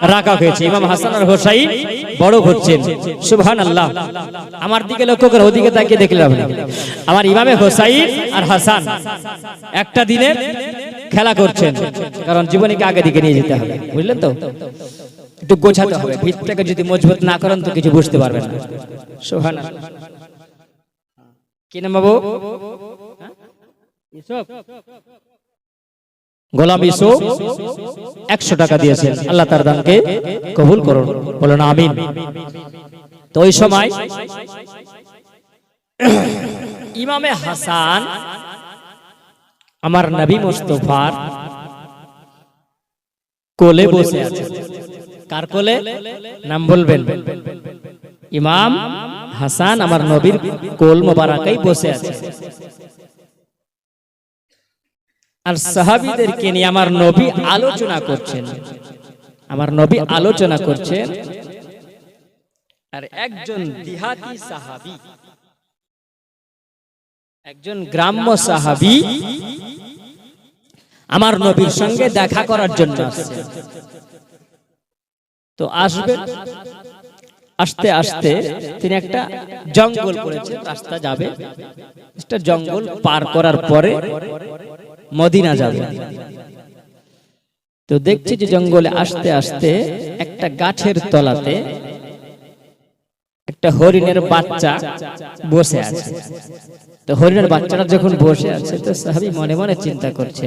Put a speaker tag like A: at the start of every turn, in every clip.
A: রাখা হয়েছে। ইমাম হাসান আর হোসাই বড় হচ্ছেন। সুবহান আল্লাহ আমার দিকে লক্ষ্য করে ওদিকে তাকিয়ে দেখলাম আমার ইমামে হোসাইন আর হাসান একটা দিনে খেলা করছেন। কারণ জীবনীকে আগে দিকে নিয়ে যেতে হবে। বুঝলেন তো? একটু গোছাতে হবে। ভিতটাকে যদি মজবুত না করেন তো কিছু বুঝতে পারবেন না। সুবহান। কি নাম বাবু? হ্যাঁ? গোলাম ইসুফ একশো টাকা দিয়েছেন। আল্লাহ তার দানকে কবুল করুন। বলুন, আমিন। তো ওই সময় ইমামে হাসান আমার নবী মুস্তফার কোলে বসে আছে। কার কোলে? নাম বলবেন। ইমাম হাসান আমার নবীর কোল মোবারকাই বসে আছে। আর সাহাবিদেরকে নিয়ে আমার নবী আলোচনা করছেন। আমার নবী আলোচনা করছেন। আর একজন দিহাতি সাহাবি, একজন গ্রাম্য সাহাবি আমার নবীর সঙ্গে দেখা করার জন্য আসছে। তো আসবে, আস্তে আস্তে তিনি একটা জঙ্গল করেছে, রাস্তা যাবে। একটা জঙ্গল পার করার পরে মদিনা যাবে। তো দেখছি যে জঙ্গলে আসতে আসতে একটা গাছের তলাতে একটা হরিণের বাচ্চা বসে আছে। তো হরিণের বাচ্চাটা যখন বসে আছে, তো সাহাবি মনে মনে চিন্তা করছে,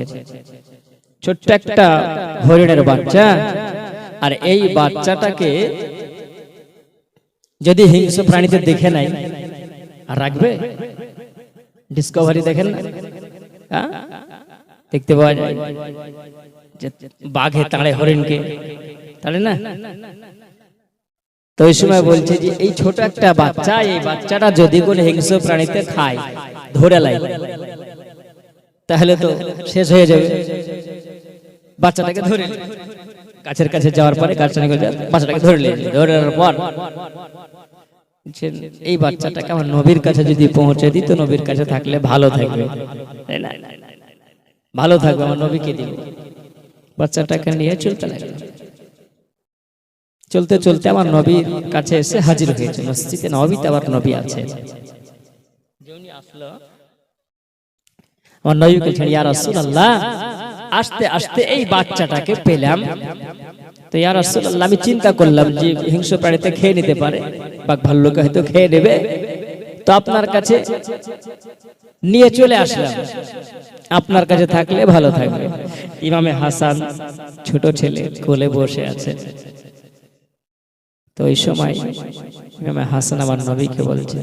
A: ছোট্ট একটা হরিণের বাচ্চা, আর এই বাচ্চাটাকে যদি হিংস্র প্রাণীতে দেখে নাই রাখবে? ডিসকভারি দেখেন না? হ্যাঁ? দেখতে পাওয়া যায় বাঘে তাড়ে হরিণকে তাড়ে না? তো ওই সময় বলছে যে এই ছোট একটা বাচ্চা, এই বাচ্চাটা যদি কোনো হিংস্র প্রাণীতে খায়, ধরে লাই। তাহলে তো শেষ হয়ে যাবে। বাচ্চাটাকে ধরে কাছের কাছে যাওয়ার পরে বাচ্চাটাকে ধরে। ধরে পর এই বাচ্চাটাকে আমার নবীর কাছে যদি পৌঁছে দিত নবীর কাছে থাকলে ভালো থাকবে। তাই না? ভালো থাকবে আমার নবীকে দিব বাচ্চাটাকে নিয়ে চলতে লাগল। চলতে চলতে আমার নবীর কাছে এসে হাজির হয়েছে। মসজিদে নবীতে আবার নবী আছে। আসলো আমার নবীকে ছেড়ে ইয়া রাসূলুল্লাহ আস্তে আস্তে এই বাচ্চাটাকে পেলাম। তো ইয়া রাসূলুল্লাহ আমি চিন্তা করলাম যে হিংস্র প্রাণীতে খেয়ে নিতে পারে। বাঘ ভাল্লুক হয়তো খেয়ে নেবে। তো আপনার কাছে নিয়ে চলে আসলাম। আপনার কাছে থাকলে ভালো থাকবে। ইমামে হাসান ছোট ছেলে, কোলে বসে আছে। তো ওই সময় ইমামে হাসান আমার নবীকে বলছে,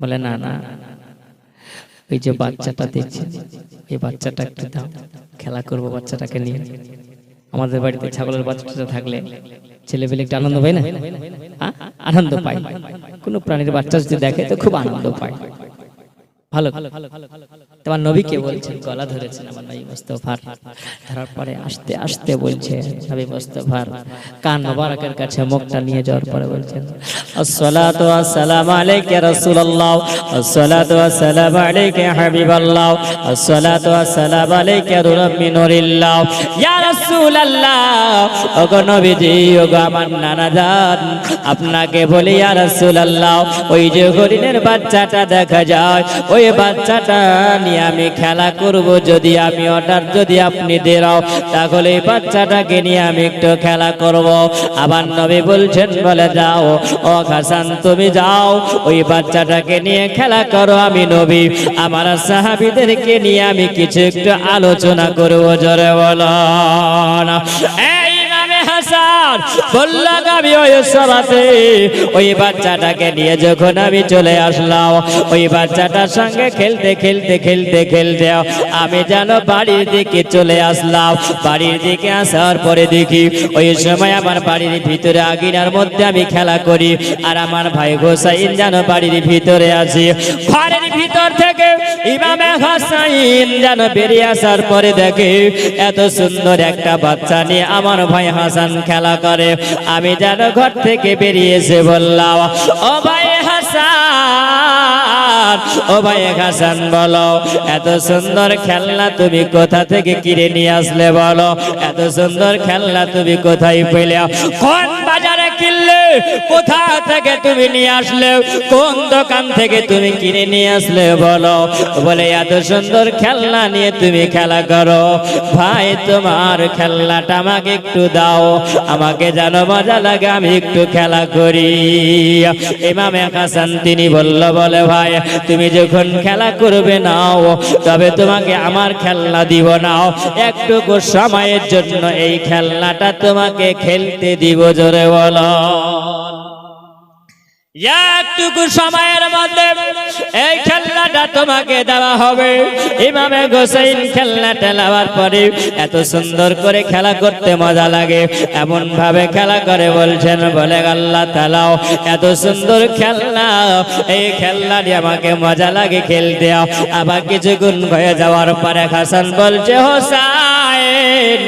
A: বলে, না না, ওই যে বাচ্চাটা দেখছে, এই বাচ্চাটা একটু দাও, খেলা করব বাচ্চাটাকে নিয়ে। আমাদের বাড়িতে ছাগলের বাচ্চাটা থাকলে ছেলে পেলে একটু আনন্দ পায় না? আনন্দ পায় কোনো প্রাণীর বাচ্চা যদি দেখে তো খুব আনন্দ পায়। ভালো তোমার নবীকে বলছেন গলা ধরেছেন আমার নবী মুস্তফার। ধরার পরে আস্তে আস্তে বলছে নবী মুস্তফার। কান মোবারকের কাছে মুখটা নিয়ে যাওয়ার পরে বলছেন আসসালাতু আলাইকা রাসূলুল্লাহ আসসালাতু আলাইকা হাবিবাল্লাহ আসসালাতু আলাইকা ইয়া রাসূলুল্লাহ ওগো নবীজি ওগো আমার আপনাকে বলি ইয়া রাসূলুল্লাহ ওই যে হরিণের বাচ্চাটা দেখা যায় ওই বাচ্চাটা নিয়ে আমি খেলা করব, যদি আমি অর্ডার যদি আপনি দেরাও তাহলে এই বাচ্চাটাকে নিয়ে আমি একটু খেলা করব। আবার নবী বলছেন, বলে যাও, ও হাসান, তুমি যাও, ওই বাচ্চাটাকে নিয়ে খেলা করো আমি নবী। আমার সাহাবিদেরকে নিয়ে আমি কিছু একটু আলোচনা করব, জোরে বলো এই হাসান বললাম আমি ওই সভাতে ওই বাচ্চাটাকে নিয়ে যখন আমি চলে আসলাম, ওই বাচ্চাটার সঙ্গে খেলতে খেলতে খেলতে খেলতে আমি যেন বাড়ির দিকে চলে আসলাম। বাড়ির দিকে আসার পরে দেখি, ওই সময় আমার বাড়ির ভিতরে আগিনার মধ্যে আমি খেলা করি, আর আমার ভাই গোসাইন যেন বাড়ির ভিতরে আছে। ঘরের ভিতর থেকে ইমামে হাসাইন যেন বেরিয়ে আসার পরে দেখে, এত সুন্দর একটা বাচ্চা নিয়ে আমার ভাই হাসান খেলা করে। আমি যেন ঘর থেকে বেরিয়েছে বললাম, ও ভাই হাসান, ও ভাই হাসান বলো, এত সুন্দর খেলনা তুমি কোথা থেকে কিনে নিয়ে আসলে বলো, এত সুন্দর খেলনা তুমি কোথায় পেলে? কোন বাজারে কোথা থেকে তুমি নিয়ে আসলে? কোন দোকান থেকে তুমি কিনে নিয়ে আসলে বলো? বলে, এত সুন্দর খেলনা নিয়ে তুমি খেলা করো। ভাই, তোমার খেলনাটা আমাকে একটু দাও। আমাকে যেন মজা লাগে, আমি একটু খেলা করি। ইমামে হাসান তিনি বলল, বলে, ভাই, তুমি যখন খেলা করবে নাও, তবে তোমাকে আমার খেলনা দিব নাও একটুকু সময়ের জন্য এই খেলনাটা তোমাকে খেলতে দিব, জোরে বলো। Allah. একটুকু সময়ের মধ্যে এই খেলনাটা তোমাকে দেওয়া হবে। ইমামে গোসাইন খেলনাটা নেওয়ার পরে এত সুন্দর করে খেলা করতে মজা লাগে। এমন ভাবে খেলা করে বলছেন, বলে আল্লাহ তালাও এত সুন্দর খেলনা, এই খেলনাটি আমাকে মজা লাগে খেলতে। আবার কিছুক্ষণ হয়ে যাওয়ার পরে হাসান বলছে হোসাইন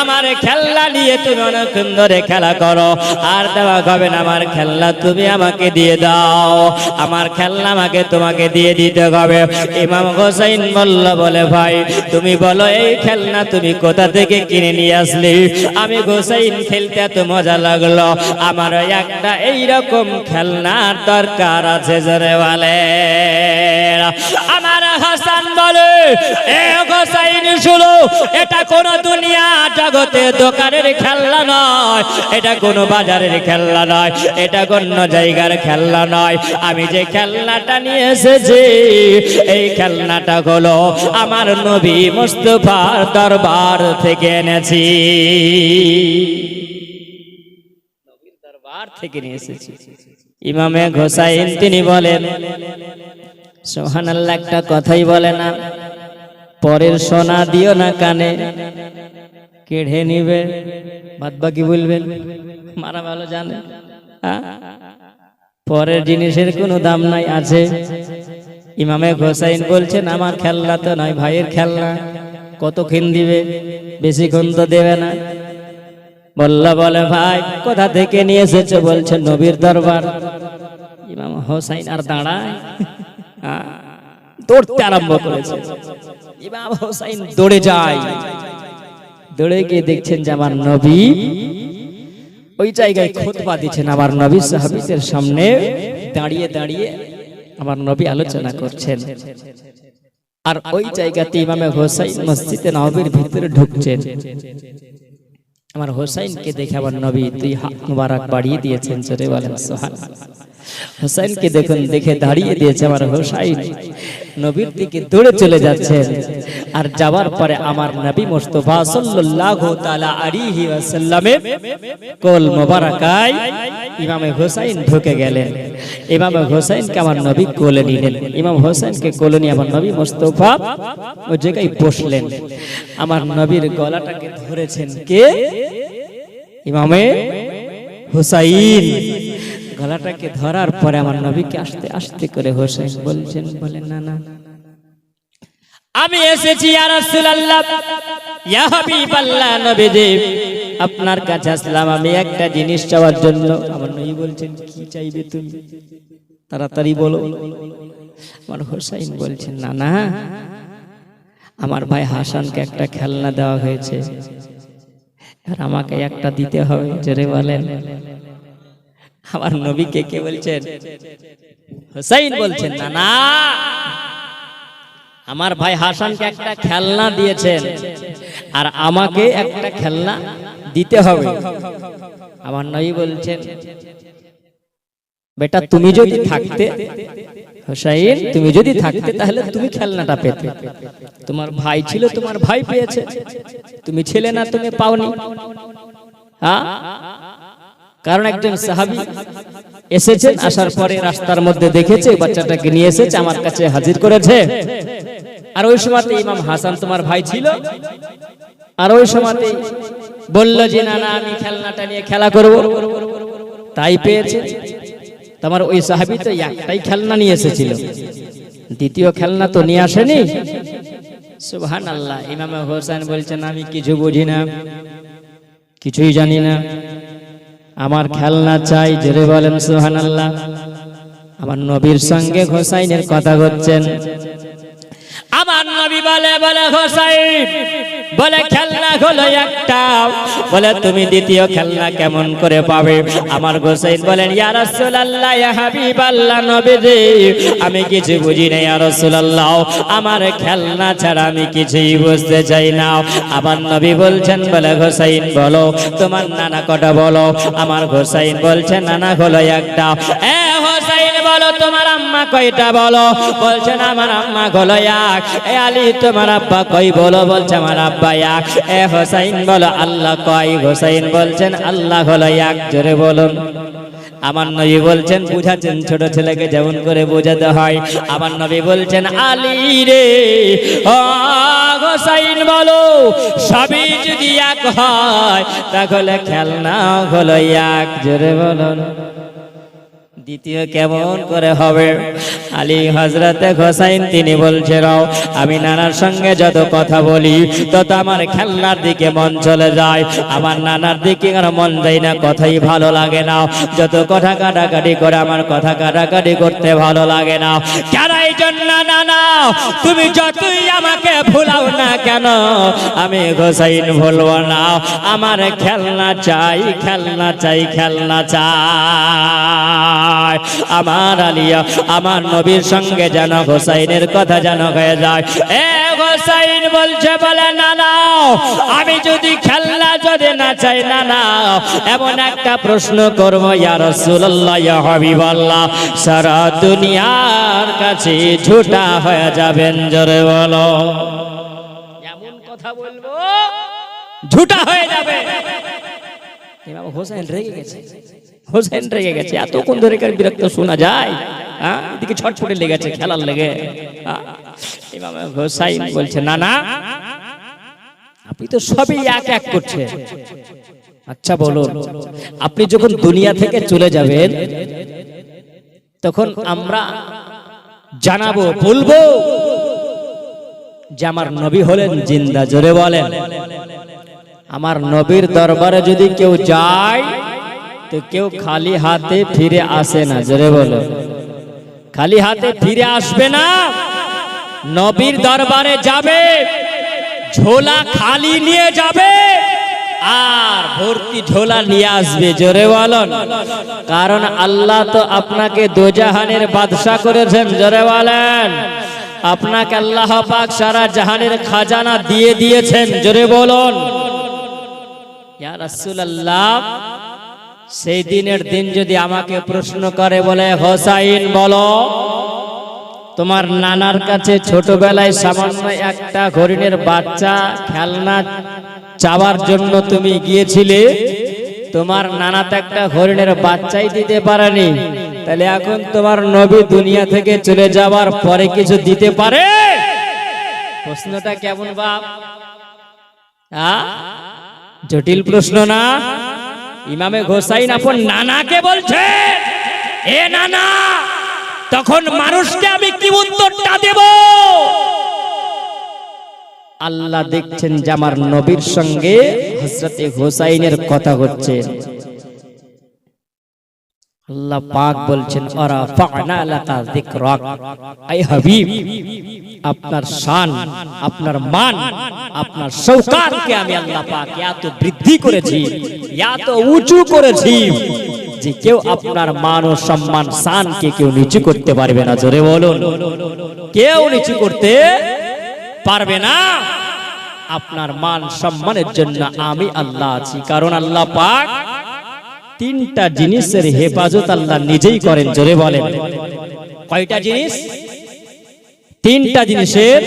A: আমার খেলনা নিয়ে তুমি অনেকক্ষণ ধরে খেলা করো। আর দেওয়া হবে না, আমার খেলনা তুমি আমাকে দিয়ে দাও। আমার খেলনা আমাকে তোমাকে দিয়ে দিতে হবে। ইমাম হোসাইন বলল, বলে ভাই, তুমি বলো, এই খেলনা তুমি কোথা থেকে কিনে নিয়ে আসলি? আমি গোসাইন খেলতে এত মজা লাগল। আমার একটা এইরকম খেলনার দরকার আছে, জোরে বলে। আমার হাসান বলে, এ গোসাইন শুনো, এটা কোন দুনিয়া জগতে দোকানের খেলনা নয়। এটা কোনো বাজারের খেলনা নয়। এটা কোন জায়গার খেলনা নয়। আমি যে খেলনাটা নিয়ে এসেছি, এই খেলনাটা হলো আমার নবী মুস্তফার দরবার থেকে এনেছি। ইমামে ঘোসাইন তিনি বলেন সোহান আল্লাহ একটা কথাই বলে না, পরের সোনা দিও না কানে, কেড়ে নিবে বাদ বাকি বলবেন মারা ভালো জানে। হ্যাঁ? পরের জিনিসের কোনো দাম নাই আছে। ইমামে হোসাইন বলছেন আমার খেলনা তো নয় ভাইয়ের খেলনা। কতক্ষণ দিবে? বেশিক্ষণ তো দেবে না। বলল বলে ভাই কোথা থেকে নিয়ে এসেছ? বলছে নবীর দরবার। ইমাম হোসাইন আর দাঁড়ায়? হ্যাঁ, দৌড়তে আরম্ভ করেছে। ইমাম হোসাইন দৌড়ে যায়। দৌড়ে গিয়ে দেখছেন যে আমার নবী ওই জায়গায় খুতবা দিচ্ছেন আমার নবী সাহাবিদের সামনে দাঁড়িয়ে দাঁড়িয়ে আমার নবী আলোচনা করছেন। আর ওই জায়গাতে ইমামে হোসাইন মসজিদে নবীর ভিতরে ঢুকছেন। আমার হোসাইনকে দেখে আমার নবী দুই হাত মুবারক বাড়িয়ে দিয়েছেন, জোরে বলেন সোহান হোসাইনকে দেখুন, দেখে দাঁড়িয়ে দিয়েছে আমার হোসাইন। নবীর দিকে দৌড়ে চলে যাচ্ছেন আর যাওয়ার পরে আমার নবী মুস্তফা সাল্লাল্লাহু তাআলা আলাইহি ওয়াসাল্লামের কোল মোবারকায় ইমামে হোসাইন ঢুকে গেলেন। ইমামে হোসাইনকে আমার নবী কোলে নিলেন। ইমাম হোসাইনকে কোলে নিয়ে আমার নবী মোস্তফা ওই জায়গায় বসলেন। আমার নবীর গলাটাকে ধরেছেন কে? ইমামে হুসাইন। গলাটাকে ধরার পরে আমার নবীকে আসতে আসতে করে হোসেন বলছেন বলেন না না। আমি এসেছি আপনার কাছে আসলাম আমি একটা জিনিস চাওয়ার জন্য। আমার নবী বলছেন, কি চাইবে তুমি? তাড়াতাড়ি বলো। আমার হোসাইন বলছেন, না না। আমার ভাই হাসানকে একটা খেলনা দেওয়া হয়েছে। আর আমাকে একটা দিতে হবে, জোরে বলেন। আমার নবীকে কে কে বলছেন? হোসাইন বলছেন না না আমার ভাই হাসানকে একটা খেলনা দিয়েছেন। আর আমাকে একটা খেলনা দিতে হবে। আমার নবী বলছেন বেটা তুমি যদি থাকতে হোসাইন তুমি যদি থাকতে তাহলে তুমি খেলনাটা পেতে। তোমার ভাই ছিল তোমার ভাই পেয়েছে। তুমি ছেলে না তুমি পাওনি। হ্যাঁ কারণ একজন সাহাবি এসেছেন, আসার পরে রাস্তার মধ্যে দেখেছে বাচ্চাটাকে নিয়ে এসেছে, আমার কাছে হাজির করেছে। আর ওই সময়তে ইমাম হাসান তোমার ভাই ছিল। আর ওই সময়তে বলল যে, না না, আমি খেলনাটা নিয়ে খেলা করব। তাই পেয়েছে। তোমার ওই সাহাবি তো একটাই খেলনা নিয়ে এসেছিল। দ্বিতীয় খেলনা তো নিয়ে আসেনি। সুবহান আল্লাহ ইমাম হোসেন বলছেন, আমি কিছু বুঝি না, কিছুই জানি না। আমার খেলনা চাই, জোরে বলেন সোহান আল্লাহ আমার নবীর সঙ্গে হোসাইনের কথা হচ্ছেন আমার নবী বলে বলে হোসাইন বলে খেলনা হলো একটা। বলে, তুমি দ্বিতীয় খেলনা কেমন করে পাবে? আমার হোসাইন বলেন আমি কিছু বুঝি না ইয়া আমার খেলনা ছাড়া আমি কিছুই বুঝতে চাই না। আমার নবী বলছেন, বলে হোসাইন বলো, তোমার নানা কটা বলো। আমার হোসাইন বলছে, নানা হলো একটা। তোমার আম্মা কয়টা বলো? বলছেন, আমার আম্মা আব্বা কই বলো? বলছে, আমার আব্বা এ হোসাইন বলো, আল্লাহ কয়? হোসাইন বলছেন, আল্লাহ হলো এক, জোরে বলুন। আমার নবী বলছেন, বুঝাচ্ছেন, ছোট ছেলেকে যেমন করে বোঝাতে হয়। আমার নবী বলছেন, আলী রে হোসাইন বলো, সবই যদি এক হয়, তাহলে খেলনা হলো এক, জোরে বলুন। দ্বিতীয় কেমন করে হবে? আলী হজরতে হোসাইন তিনি বলছেন আমি নানার সঙ্গে যত কথা বলি, তত আমার খেলনার দিকে মন চলে যায়। আমার নানার দিকে আর মন যায় না, কথাই ভালো লাগে না। যত কথা কাটাকাটি করে আমার কথা কাটাকাটি করতে ভালো লাগে না। কেন জন্য নানা, তুমি যতই আমাকে ভুলাও না কেন, আমি হোসাইন ভুলবো না। আমার খেলনা চাই খেলনা চাই খেলনা চাই। আমার আলিয়া, আমার নবীর সঙ্গে যেন হোসাইনের কথা যেন হয়ে যায়। এ হোসাইন বলছে, বলে, না না, আমি যদি খেলনা যদি না চাই, না না, এমন একটা প্রশ্ন করব, ইয়া রাসূলুল্লাহ, ইয়া হাবিবাল্লাহ, সারা দুনিয়ার কাছে ঝুটা হয়ে যাবেন, জোরে বলো। এমন কথা বলব, ঝুটা হয়ে যাবে। ইমাম হোসেন রেগে গেছে। হোসেন রেগে গেছে। এতক্ষণ ধরে কার বিরক্ত শোনা যায়? হ্যাঁ? এদিকে ছটফটে লেগেছে, খেলার লেগে। হ্যাঁ? ইমাম হোসাইন বলছে, না না, আপনি তো সবই এক এক করছে। আচ্ছা বলুন, আপনি যখন দুনিয়া থেকে চলে যাবেন, তখন আমরা জানাব, বলব যে আমার নবী হলেন জিন্দা, জোরে বলেন। আমার নবীর দরবারে যদি কেউ যায় তো কেউ খালি হাতে ফিরে আসে না জোরে বলো। খালি হাতে ফিরে আসবে না নবীর দরবারে যাবে ঝোলা খালি নিয়ে যাবে আর ভর্তি ঝোলা নিয়ে আসবে জোরে বলন কারণ আল্লাহ তো আপনাকে দোজাহানের বাদশা করেছেন জোরে বলেন। আপনাকে আল্লাহ পাক সারা জাহানের খাজানা দিয়ে দিয়েছেন জোরে বলুন। ইয়া রাসূলুল্লাহ সেই দিনের দিন যদি আমাকে প্রশ্ন করে বলে, হোসাইন, বলো, তোমার নানার কাছে ছোটবেলায় সামান্য একটা হরিণের বাচ্চা খেলনা চাওয়ার জন্য তুমি গিয়েছিলে? তোমার নানা তো একটা হরিণের বাচ্চাই দিতে পারেনি। তাহলে এখন তোমার নবী দুনিয়া থেকে চলে যাওয়ার পরে কিছু দিতে পারে? প্রশ্নটা কেমন বাপ? জটিল প্রশ্ন না? ইমামে ঘোসাইন আপন নানাকে বলছে, এ নানা, তখন মানুষকে আমি কি উত্তরটা দেব? আল্লাহ দেখছেন যে আমার নবীর সঙ্গে হজরতে হোসাইনের কথা হচ্ছে। আল্লাহ পাক বলছেন ওরা ফানা লাকা যিকরাক। আই হাবিব আপনার শান, আপনার মান, আপনার শৌকাতকে আমি আল্লাহ পাক এত বৃদ্ধি করেছি, এত উঁচু করেছি যে কেউ আপনার মান ও সম্মান, শানকে কেউ নিচু করতে পারবে না। জোরে বলুন। কেউ নিচু করতে পারবে না। আপনার মান সম্মানের জন্য আমি আল্লাহ আছি। কারণ আল্লাহ পাক তিনটা জিনিসের হেফাজত আল্লাহ নিজেই করেন। জোরে বলেন। কয়টা জিনিস? তিনটা জিনিসের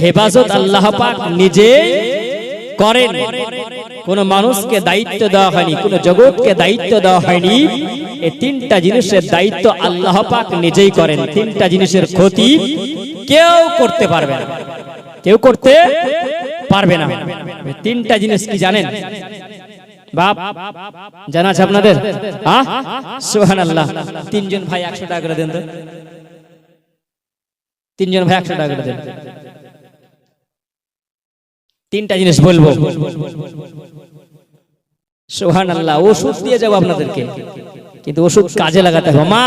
A: হেফাজত আল্লাহ পাক নিজেই করেন। কোন মানুষকে দায়িত্ব দেওয়া হয়নি, কোন জগৎকে দায়িত্ব দেওয়া হয়নি। এই তিনটা জিনিসের দায়িত্ব আল্লাহ পাক নিজেই করেন। তিনটা জিনিসের ক্ষতি কেউ করতে পারবে না। কেউ করতে পারবে না। তিনটা জিনিস কি জানেন? বাপ, জানা আছে আপনাদের? হ্যাঁ সুহান আল্লাহ তিনজন ভাই একশো টাকা করে দেন তো। তিনজন ভাই একশো টাকা করে দেন। তিনটা জিনিস বলব। সোহান আল্লাহ ওষুধ দিয়ে যাব আপনাদেরকে। কিন্তু ওষুধ কাজে লাগাতে হবে। মা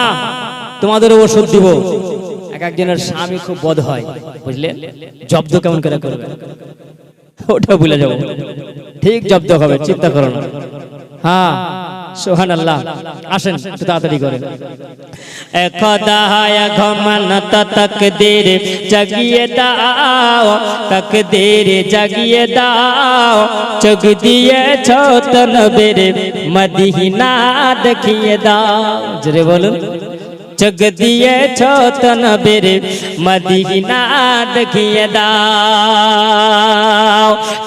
A: তোমাদের ওষুধ দিব। এক একজনের স্বামী খুব বধ হয়, বুঝলে? জব্দ কেমন করে করবে? ওটা ভুলে যাব। ঠিক জব্দ হবে, চিন্তা করো না। হ্যাঁ। সোহান আল্লাহ আসেন, একটু তাড়াতাড়ি করে খোদায় ঘমন তকদির জাগিয়ে দাও, তকদির জাগিয়ে দাও। চোখ দিয়ে ছোট নবের মদিনা দেখিয়ে দাও। জরে বলুন। চোখ দিয়ে ছোট নবের মদিনা দেখিয়ে দাও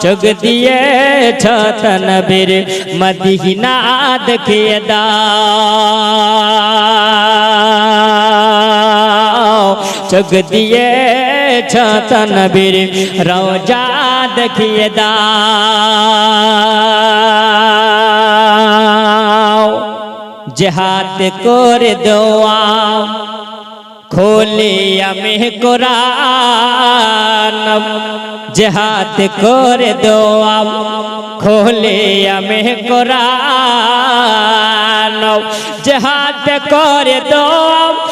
A: চোখ দিয়ে ছোট নবের মদিনা দেখিয়ে দাও চোখ দিয়ে ছোট নবীর রওজা দেখিয়ে দাও জেহাদ করে দেওয়া। খোলে আমি কোরআন। জেহাদ করে দেওয়া। খোলে আমি কোরআন। জেহাদ করে দেওয়া।